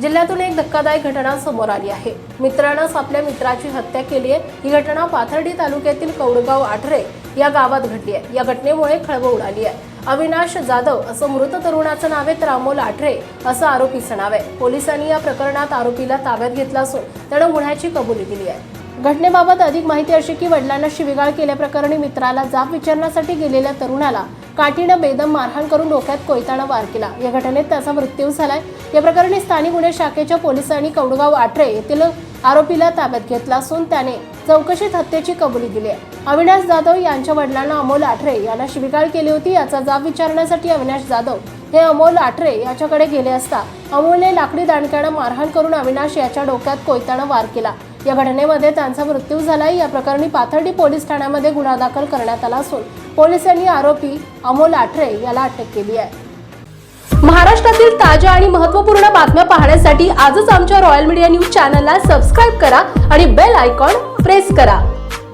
जिल्ह्यातून एक धक्कादायक घटना समोर आली आहे. मित्रानंच आपल्या मित्राची हत्या केली आहे. ही घटना पाथर्डी तालुक्यातील कौडगाव आठरे या गावात घडली आहे. या घटनेमुळे खळबळ उडाली आहे. अविनाश जाधव असं मृत तरुणाचं नाव आहे. तर अमोल आठरे असं आरोपीचं नाव आहे. पोलिसांनी या प्रकरणात आरोपीला ताब्यात घेतला असून त्यानं गुन्ह्याची कबुली दिली आहे. घटनेबाबत अधिक माहिती अशी की वडिलांना शिवीगाळ केल्याप्रकरणी मित्राला जाब विचारण्यासाठी गेलेल्या तरुणाला काठीनं बेदम मारहाण करून डोक्यात कोयताना वार केला. या घटनेत त्याचा मृत्यू झालाय. या प्रकरणी स्थानिक गुन्हे शाखेच्या पोलिसांनी कौडगाव आठरे येथील आरोपीला ताब्यात घेतला असून त्याने चौकशीत हत्येची कबुली दिली आहे. अविनाश जाधव यांच्या वडिलांना अमोल आठरे यांना शिवीगाळ केली होती. याचा जाब विचारण्यासाठी अविनाश जाधव हे अमोल आठरे याच्याकडे गेले असता अमोलने लाकडी दांडक्यानं मारहाण करून अविनाश याच्या डोक्यात कोयताना वार केला. या घटनेमध्ये त्यांचा मृत्यू झालाय. या प्रकरणी पाथर्डी पोलीस ठाण्यामध्ये गुन्हा दाखल करण्यात आला असून पोलिसांनी आरोपी अमोल आठरे याला अटक केली आहे. महाराष्ट्रातील ताज्या आणि महत्त्वपूर्ण बातम्या पाहण्यासाठी आजच आमच्या रॉयल मीडिया न्यूज चॅनलला सबस्क्राईब करा आणि बेल आयकॉन प्रेस करा.